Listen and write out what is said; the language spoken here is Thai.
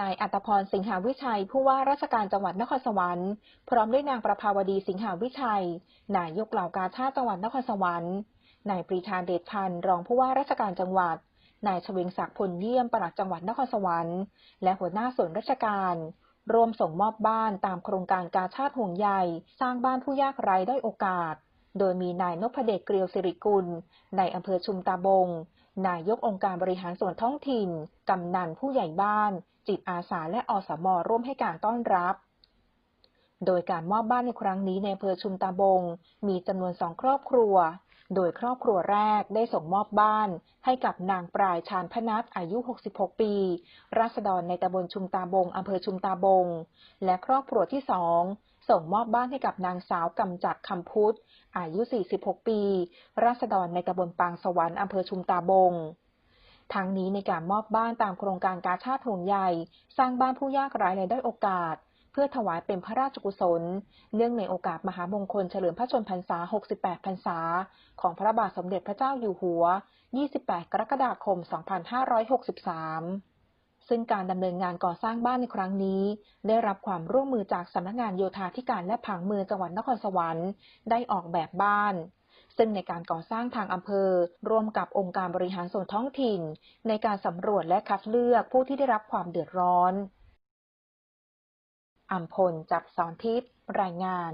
นายอัตพรสิงหาวิชัย ผู้ว่าราชการจังหวัดนครสวรรค์ พร้อมด้วยนางประภาวดีสิงหาวิชัย นายกเหล่ากาชาติจังหวัดนครสวรรค์ นายปรีชาเดชพันธ์รองผู้ว่าราชการจังหวัด นายชเวงศักดิ์พลเยี่ยมปลัดจังหวัดนครสวรรค์ และหัวหน้าส่วนราชการ ร่วมส่งมอบบ้านตามโครงการกาชาติห่วงใยสร้างบ้านผู้ยากไร้ด้อยโอกาส โดยมีนายนพเดชเกลียวสิริกุลในอำเภอชุมตาบง นายกองค์การบริหารส่วนท้องถิ่น กำนันผู้ใหญ่บ้าน จิตอาสาและอสมร่วมให้การต้อนรับ โดยการมอบบ้านในครั้งนี้ในอำเภอชุมตาบง มีจำนวนสองครอบครัว โดยครอบครัวแรกได้ส่งมอบบ้านให้กับนางปลายชาญพนัทอายุ 66 ปี ราษฎรในตำบลชุมตาบงอำเภอชุมตาบง และครอบครัวที่สอง ส่งมอบบ้านให้กับนางสาวกำจัดคำพุทธ อายุ 46 ปี ราษฎรในตำบลปางสวรรค์อำเภอชุมตาบงทั้งนี้ในการมอบบ้านตามโครงการกาชาติห่วงใยสร้างบ้านผู้ยากไร้และด้อยโอกาส เพื่อถวายเป็นพระราชกุศล เนื่องในโอกาสมหามงคลเฉลิมพระชนมพรรษา 68 พรรษา ของพระบาทสมเด็จพระเจ้าอยู่หัว 28 กรกฎาคม 2563 ซึ่งการดำเนินงานก่อสร้างบ้านในครั้งนี้ ได้รับความร่วมมือจากสำนักงานโยธาธิการและผังเมืองจังหวัดนครสวรรค์ได้ออกแบบบ้าน ซึ่งในการก่อสร้างทางอำเภอ ร่วมกับองค์การบริหารส่วนท้องถิ่น ในการสำรวจและคัดเลือกผู้ที่ได้รับความเดือดร้อนอัมพลจับสอนทิพย์รายงาน